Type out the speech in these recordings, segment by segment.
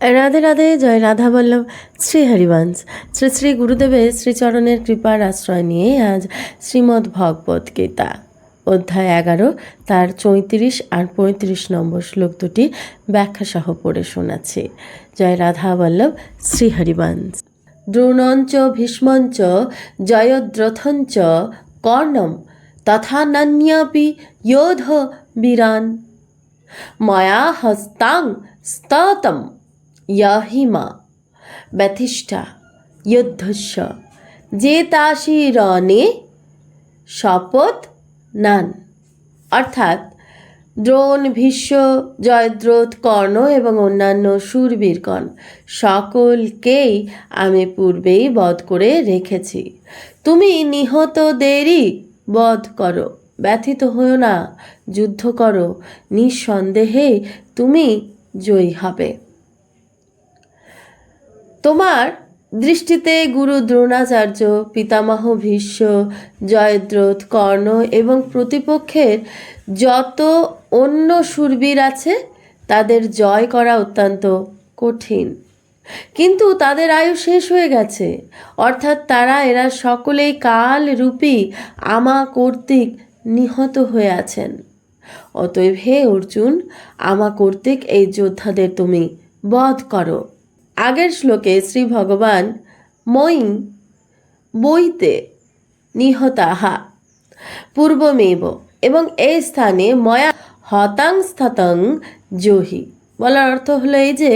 রাধে রাধে, জয় রাধা বল্লভ। শ্রী হরিবংশ। শ্রী শ্রী গুরুদেবের শ্রীচরণের কৃপার আশ্রয় নিয়ে আজ শ্রীমদ্ ভগবত গীতা, অধ্যায় এগারো, তার চৈত্রিশ আর পঁয়ত্রিশ নম্বর শ্লোক দুটি ব্যাখ্যাসহ পড়ে শোনাচ্ছি। জয় রাধা বল্লভ, শ্রী হরিবংশ। দ্রোণঞ্চ, ভীষ্মঞ্চ, জয়দ্রথঞ্চ, কর্ণম তথা নান্যাপি যোধ বীরান। ময়া হস্তাং স্ততম। ইয়াহিমা ব্যথিষ্ঠা যুদ্ধস্য জেতাশি রণে শপথ নান। অর্থাৎ দ্রোণ, ভীষ্ম, জয়দ্রথ, কর্ণ এবং অন্যান্য শূরবীরগণ সকলকেই আমি পূর্বেই বধ করে রেখেছি। তুমি নিহতদেরই বধ করো, ব্যথিত হও না, যুদ্ধ করো, নিঃসন্দেহে তুমি জয়ী হবে। তোমার দৃষ্টিতে গুরু দ্রোণাচার্য, পিতামহ ভীষ্ম, জয়দ্রথ, কর্ণ এবং প্রতিপক্ষের যত অন্য সুরবীর আছে, তাদের জয় করা অত্যন্ত কঠিন। কিন্তু তাদের আয়ু শেষ হয়ে গেছে। অর্থাৎ তারা এরা সকলেই কাল রূপী আমা কর্তৃক নিহত হয়ে আছেন। অতএব হে অর্জুন, আমা কর্তৃক এই যোদ্ধাদের তুমি বধ করো। আগের শ্লোকে শ্রী ভগবান মই বইতে নিহতাহা পূর্বমেব এবং এই স্থানে ময়া হতাং স্থতং জহি। বলার অর্থ হলো এই যে,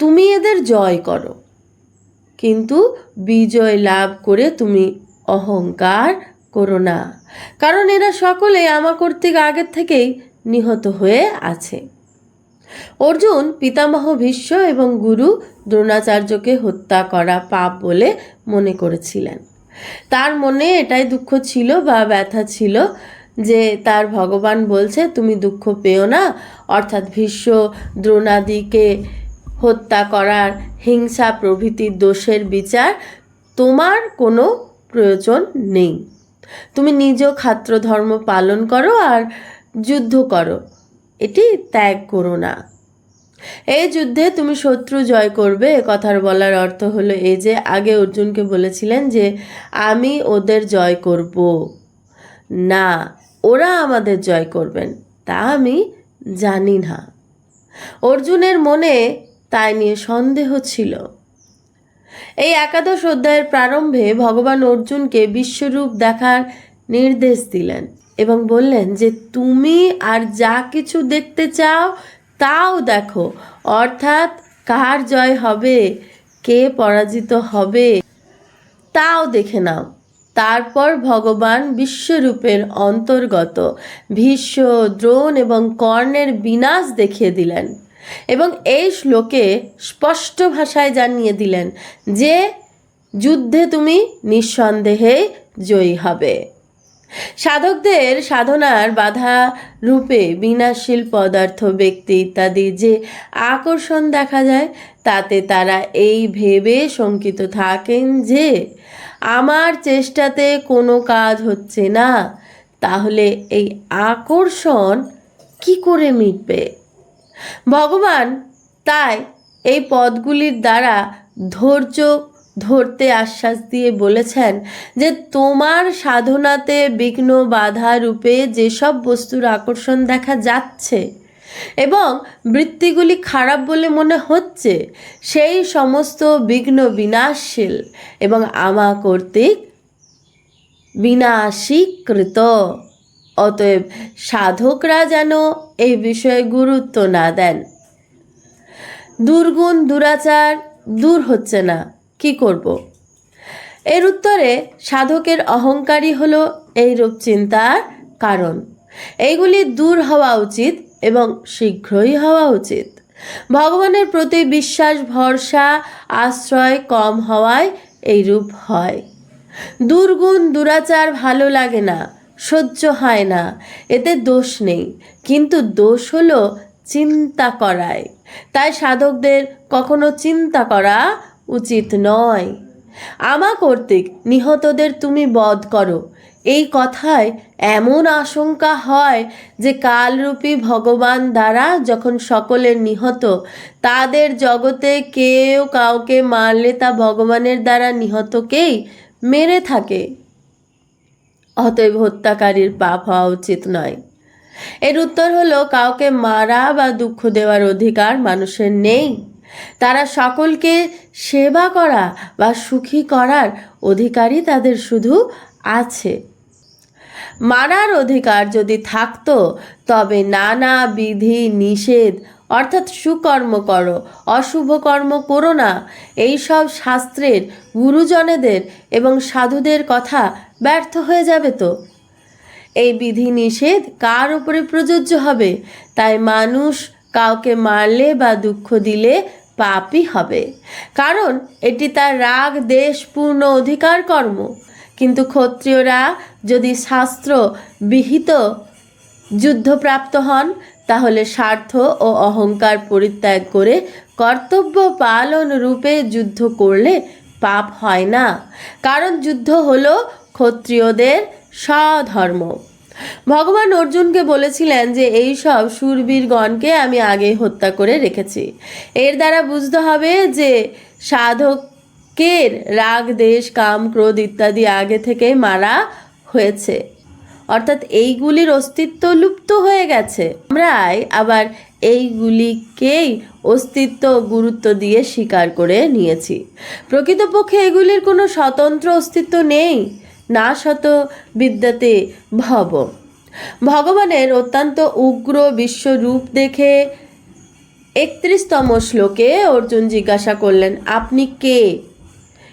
তুমি এদের জয় করো, কিন্তু বিজয় লাভ করে তুমি অহংকার করো না। কারণ এরা সকলে আমা কর্তৃক আগের থেকেই নিহত হয়ে আছে। অর্জুন, পিতামহ ভীষ্ম এবং গুরু দ্রোণাচার্যকে হত্যা করা পাপ বলে মনে করেছিলেন। তার মনে এটাই দুঃখ ছিল বা ব্যথা ছিল যে তার ভগবান বলছে, তুমি দুঃখ পেও না। অর্থাৎ ভীষ্ম দ্রোণাদিকে হত্যা করার হিংসা প্রভৃতির দোষের বিচার তোমার কোনো প্রয়োজন নেই। তুমি নিজ খাত্র ধর্ম পালন করো আর যুদ্ধ করো। এটি ত্যাগ করো না। এই যুদ্ধে তুমি শত্রু জয় করবে কথার বলার অর্থ হলো এই যে আগে অর্জুনকে বলেছিলেন যে, আমি ওদের জয় করব। না, ওরা আমাদের জয় করবেন, তা আমি জানি না। অর্জুনের মনে তাই নিয়ে সন্দেহ ছিল। এই একাদশ অধ্যায়ের প্রারম্ভে ভগবান অর্জুনকে বিশ্বরূপ দেখার নির্দেশ দিলেন। এবং বললেন যে, তুমি আর যা কিছু দেখতে চাও, তাও দেখো। অর্থাৎ কার জয় হবে? কে পরাজিত হবে? তাও দেখে নাও। তারপর ভগবান বিশ্বরূপের অন্তর্গত ভীষ্ম, দ্রোণ এবং কর্ণের বিনাশ দেখিয়ে দিলেন এবং এই শ্লোকে স্পষ্ট ভাষায় জানিয়ে দিলেন যে, যুদ্ধে তুমি নিঃসন্দেহে জয়ী হবে। সাধকদের সাধনার বাধা রূপে বিনাশীল পদার্থ ব্যক্তি ইত্যাদি যে আকর্ষণ দেখা যায়, তাতে তারা এই ভেবে শঙ্কিত থাকেন যে, আমার চেষ্টাতে কোনো কাজ হচ্ছে না, তাহলে এই আকর্ষণ কি করে মিটবে? ভগবান তাই এই পদগুলির দ্বারা ধৈর্য ধরতে আশ্বাস দিয়ে বলেছেন যে তোমার সাধনাতে বিঘ্ন, বাধা রূপে যেসব বস্তুর আকর্ষণ দেখা যাচ্ছে এবং বৃত্তিগুলি খারাপ বলে মনে হচ্ছে, সেই সমস্ত বিঘ্ন বিনাশশীল এবং আমা কর্তৃক বিনাশীকৃত। অতএব সাধকরা যেন এই বিষয়ে গুরুত্ব না দেন। দুর্গুণ, দুরাচার দূর হচ্ছে না। কি করব? এর উত্তরে সাধকের অহংকারী হলো এই রূপ চিন্তার কারণ। এইগুলি দূর হওয়া উচিত এবং শীঘ্রই হওয়া উচিত। ভগবানের প্রতি বিশ্বাস, ভরসা, আশ্রয় কম হওয়ায় এই রূপ হয়। দুর্গুণ, দুরাচার ভালো লাগে না, সহ্য হয় না, এতে দোষ নেই। কিন্তু দোষ হলো চিন্তা করায়। তাই সাধকদের কখনো চিন্তা করা উচিত নয়। আমা কর্তৃক নিহতদের তুমি বধ করো। এই কথায় এমন আশঙ্কা হয় যে কালরূপী ভগবান দ্বারা যখন সকলের নিহত, তাদের জগতে কেউ কাউকে মারলে তা ভগবানের দ্বারা নিহতকেই মেরে থাকে। অতএব হত্যাকারীর পাপ হওয়া উচিত নয়। এর উত্তর হলো, কাউকে মারা বা দুঃখ দেওয়ার অধিকার মানুষের নেই। তারা সকলকে সেবা করা বা সুখী করার অধিকারই তাদের শুধু আছে। মারার অধিকার যদি থাকতো, তবে নানা বিধি নিষেধ, অর্থাৎ সুকর্ম করো, অশুভ কর্ম করো না। এইসব শাস্ত্রের গুরুজনেদের এবং সাধুদের কথা ব্যর্থ হয়ে যাবে তো। এই বিধি নিষেধ কার উপরে প্রযোজ্য হবে? তাই মানুষ কাউকে মারলে বা দুঃখ দিলে পাপই হবে। কারণ এটি তার রাগ, দেশ, পূর্ণ অধিকার কর্ম। কিন্তু ক্ষত্রিয়রা যদি শাস্ত্র বিহিত যুদ্ধপ্রাপ্ত হন, তাহলে স্বার্থ ও অহংকার পরিত্যাগ করে কর্তব্য পালন রূপে যুদ্ধ করলে পাপ হয় না। কারণ যুদ্ধ হলো ক্ষত্রিয়দের স্বধর্ম। ভগবান অর্জুনকে বলেছিলেন যে এই সব শূরবীরগণকে আমি আগে হত্যা করে রেখেছি। এর দ্বারা বুঝতে হবে যে সাধকের রাগ, দেশ, কাম, ক্রোধ ইত্যাদি আগে থেকেই মারা হয়েছে। অর্থাৎ এইগুলির অস্তিত্ব লুপ্ত হয়ে গেছে। আমরাই আবার এইগুলিকেই অস্তিত্ব গুরুত্ব দিয়ে স্বীকার করে নিয়েছি। প্রকৃতপক্ষে এগুলির কোনো স্বতন্ত্র অস্তিত্ব নেই। না শত বিদ্যাতে ভব। ভগবানের অত্যন্ত উগ্র বিশ্বরূপ দেখে একত্রিশতম শ্লোকে অর্জুন জিজ্ঞাসা করলেন, আপনি কে?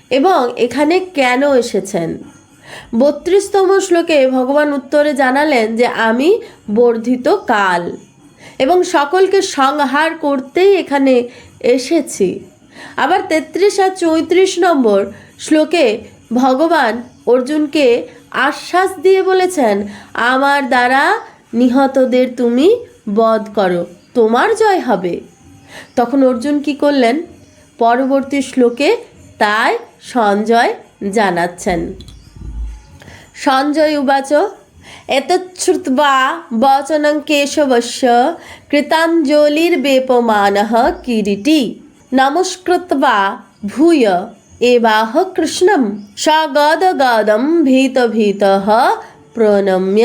এবং এখানে কেন এসেছেন? বত্রিশতম শ্লোকে ভগবান উত্তরে জানালেন যে, আমি বর্ধিত কাল এবং সকলকে সংহার করতেই এখানে এসেছি। আবার তেত্রিশ আর চৌত্রিশ নম্বর শ্লোকে ভগবান অর্জুনকে আশ্বাস দিয়ে বলেছেন, আমার দ্বারা নিহতদের তুমি বধ করো, তোমার জয় হবে। তখন অর্জুন কি করলেন? পরবর্তী শ্লোকে তাই সঞ্জয় জানাচ্ছেন। সঞ্জয় উবাচ এতচ্ছ্রুত্বা বচনং কেশবস্য কৃতাঞ্জলির্বেপমানः কিরীটি। নমস্কৃত্বা ভূয় এবাহ কৃষ্ণম সগদগদম ভীত ভীত প্রণম্য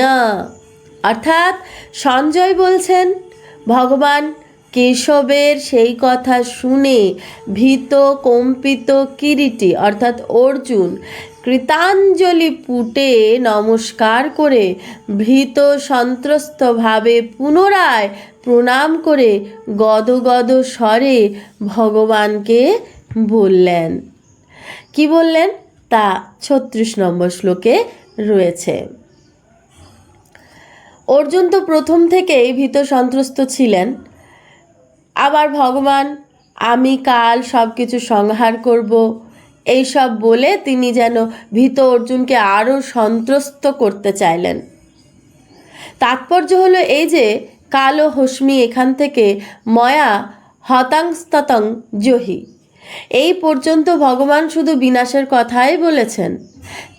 অর্থাৎ সঞ্জয় বলছেন, ভগবান কেশবের সেই কথা শুনে ভীত, কম্পিত কিরিটি, অর্থাৎ অর্জুন, কৃতাঞ্জলি পুটে নমস্কার করে ভীত সন্ত্রস্তভাবে পুনরায় প্রণাম করে গদগদ স্বরে ভগবানকে বললেন। কি বললেন? তা ছত্রিশ নম্বর শ্লোকে রয়েছে। অর্জুন তো প্রথম থেকেই ভীত সন্ত্রস্ত ছিলেন। আবার ভগবান, আমি কাল সব কিছু সংহার করব। এইসব বলে তিনি যেন ভীত অর্জুনকে আরও সন্ত্রস্ত করতে চাইলেন। তাৎপর্য হলো এই যে, কালো হস্মি এখান থেকে ময়া হতাংস্ততং জহি। এই পর্যন্ত ভগবান শুধু বিনাশের কথাই বলেছেন।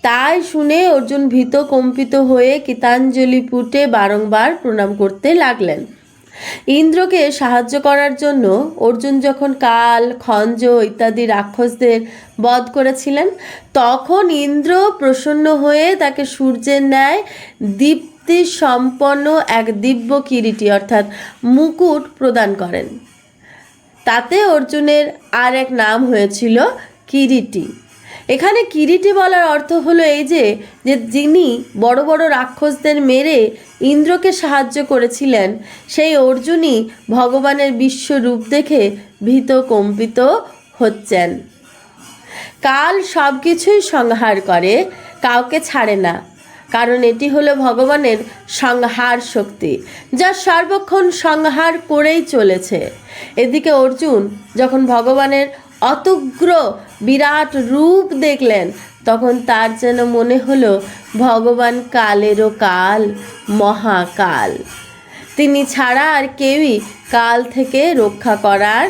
তাই শুনে অর্জুন ভীত কম্পিত হয়ে কীতাঞ্জলি পুটে বারংবার প্রণাম করতে লাগলেন। ইন্দ্রকে সাহায্য করার জন্য অর্জুন যখন কাল, খঞ্জ ইত্যাদি রাক্ষসদের বধ করেছিলেন, তখন ইন্দ্র প্রসন্ন হয়ে তাকে সূর্যের ন্যায় দীপ্তি সম্পন্ন এক দিব্য কিরিটি অর্থাৎ মুকুট প্রদান করেন। তাতে অর্জুনের আর এক নাম হয়েছিল কিরিটি। এখানে কিরিটি বলার অর্থ হলো এই যে যে যিনি বড় বড় রাক্ষসদের মেরে ইন্দ্রকে সাহায্য করেছিলেন, সেই অর্জুনই ভগবানের বিশ্বরূপ দেখে ভীত কম্পিত হচ্ছেন। কাল সব কিছুই সংহার করে, কাউকে ছাড়ে না। কারণ এটি হলো ভগবানের সংহার শক্তি, যা সর্বক্ষণ সংহার করেই চলেছে। এদিকে অর্জুন যখন ভগবানের অতুগ্র বিরাট রূপ দেখলেন, তখন তার যেন মনে হলো, ভগবান কালেরও কাল, মহাকাল। তিনি ছাড়া আর কেউই কাল থেকে রক্ষা করার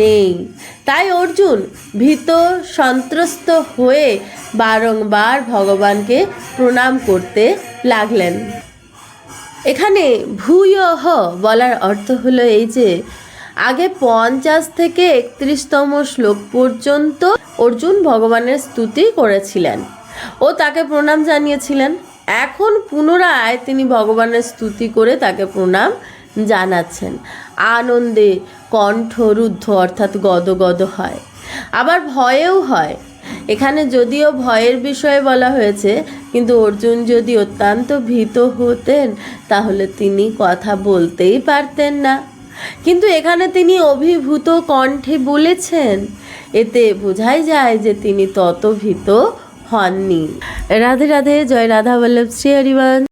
নেই। তাই অর্জুন ভীত, সন্ত্রস্ত হয়ে বারংবার ভগবানকে প্রণাম করতে লাগলেন। এখানে ভূয়হ বলার অর্থ হলো এই যে, আগে পঞ্চাশ থেকে একত্রিশতম শ্লোক পর্যন্ত অর্জুন ভগবানের স্তুতি করেছিলেন ও তাকে প্রণাম জানিয়েছিলেন। এখন পুনরায় তিনি ভগবানের স্তুতি করে তাকে প্রণাম জানাচ্ছেন। আনন্দে কণ্ঠরুদ্ধ অর্থাৎ গদগদ হয়। আবার ভয়েও হয়। এখানে যদিও ভয়ের বিষয়ে বলা হয়েছে, কিন্তু অর্জুন যদি অত্যন্ত ভীত হতেন, তাহলে তিনি কথা বলতেই পারতেন না। কিন্তু এখানে তিনি অভিভূত কণ্ঠে বলেছেন, এতে বোঝাই যায় যে তিনি তত ভীত হননি। রাধে রাধে, জয় রাধা বল্লভ, শ্রী হরিবংশ